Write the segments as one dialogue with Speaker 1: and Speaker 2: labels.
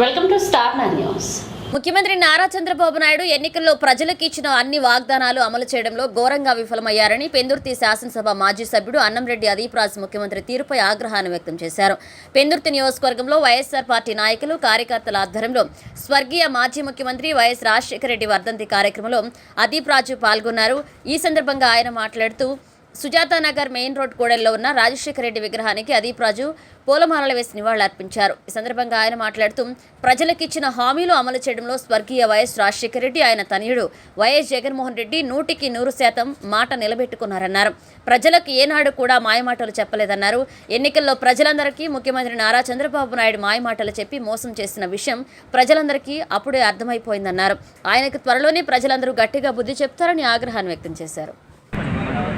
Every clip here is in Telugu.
Speaker 1: వెల్కమ్ టు స్టార్ న్యూస్
Speaker 2: ముఖ్యమంత్రి నారా చంద్రబాబు నాయుడు ఎన్నికల్లో ప్రజలకు ఇచ్చిన అన్ని వాగ్దానాలు అమలు చేయడంలో ఘోరంగా విఫలమయ్యారని పెందుర్తి శాసనసభ మాజీ సభ్యుడు అన్నంరెడ్డి అదీప్రాజ్ ముఖ్యమంత్రి తీరుపై ఆగ్రహాన్ని వ్యక్తం చేశారు. పెందుర్తి నియోజకవర్గంలో వైఎస్సార్ పార్టీ నాయకులు కార్యకర్తల ఆధ్వర్యంలో స్వర్గీయ మాజీ ముఖ్యమంత్రి వైఎస్ రాజశేఖర రెడ్డి వర్ధంతి కార్యక్రమంలో అదీప్రాజు పాల్గొన్నారు. ఈ సందర్భంగా ఆయన మాట్లాడుతూ సుజాత నగర్ మెయిన్ రోడ్ కూడలిలో ఉన్న రాజశేఖర రెడ్డి విగ్రహానికి అదీప్ రాజు పూలమాలలు వేసి నివాళులర్పించారు. ఈ సందర్భంగా ఆయన మాట్లాడుతూ ప్రజలకిచ్చిన హామీలు అమలు చేయడంలో స్వర్గీయ వైఎస్ రాజశేఖర రెడ్డి ఆయన తనయుడు వైఎస్ జగన్మోహన్ రెడ్డి నూటికి నూరు శాతం మాట నిలబెట్టుకున్నారన్నారు. ప్రజలకు ఏనాడు కూడా మాయమాటలు చెప్పలేదన్నారు. ఎన్నికల్లో ప్రజలందరికీ ముఖ్యమంత్రి నారా చంద్రబాబు నాయుడు మాయమాటలు చెప్పి మోసం చేసిన విషయం ప్రజలందరికీ అప్పుడే అర్థమైపోయిందన్నారు. ఆయనకు త్వరలోనే ప్రజలందరూ గట్టిగా బుద్ధి చెప్తారని ఆగ్రహాన్ని వ్యక్తం చేశారు
Speaker 3: జోహార్ వైఎస్ఆర్ జోహార్ వైఎస్ఆర్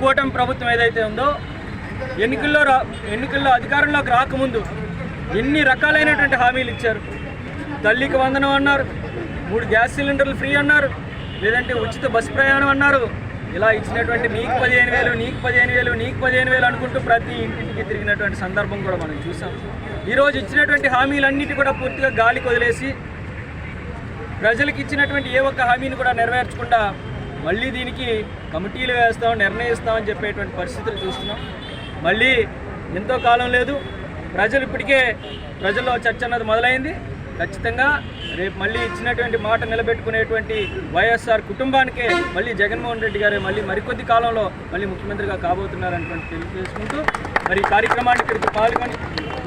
Speaker 3: కూటమి ప్రభుత్వం ఏదైతే ఉందో ఎన్నికల్లో రా ఎన్నికల్లో అధికారంలోకి రాకముందు ఎన్ని రకాలైనటువంటి హామీలు ఇచ్చారు? తల్లికి వందనం అన్నారు మూడు గ్యాస్ సిలిండర్లు ఫ్రీ అన్నారు లేదంటే ఉచిత బస్సు ప్రయాణం అన్నారు. ఇలా ఇచ్చినటువంటి నీకు పదిహేను వేలు నీకు పదిహేను వేలు నీకు పదిహేను వేలు అనుకుంటూ ప్రతి ఇంటింటికి తిరిగినటువంటి సందర్భం కూడా మనం చూసాం. ఈరోజు ఇచ్చినటువంటి హామీలన్నిటి కూడా పూర్తిగా గాలికి వదిలేసి ప్రజలకు ఇచ్చినటువంటి ఏ ఒక్క హామీని కూడా నెరవేర్చకుండా మళ్ళీ దీనికి కమిటీలు వేస్తాం నిర్ణయిస్తామని చెప్పేటువంటి పరిస్థితులు చూస్తున్నాం. మళ్ళీ ఎంతో కాలం లేదు. ప్రజలు ఇప్పటికే ప్రజల్లో చర్చ అన్నది మొదలైంది. ఖచ్చితంగా రేపు మళ్ళీ ఇచ్చినటువంటి మాట నిలబెట్టుకునేటువంటి వైఎస్ఆర్ కుటుంబానికే మళ్ళీ జగన్మోహన్ రెడ్డి గారే మళ్ళీ మరికొద్ది కాలంలో మళ్ళీ ముఖ్యమంత్రిగా కాబోతున్నారనేటువంటి తెలియజేసుకుంటూ మరి కార్యక్రమాన్ని ఇక్కడికి పాల్గొని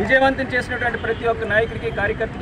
Speaker 3: విజయవంతం చేసినటువంటి ప్రతి ఒక్క నాయకుడికి కార్యకర్తకి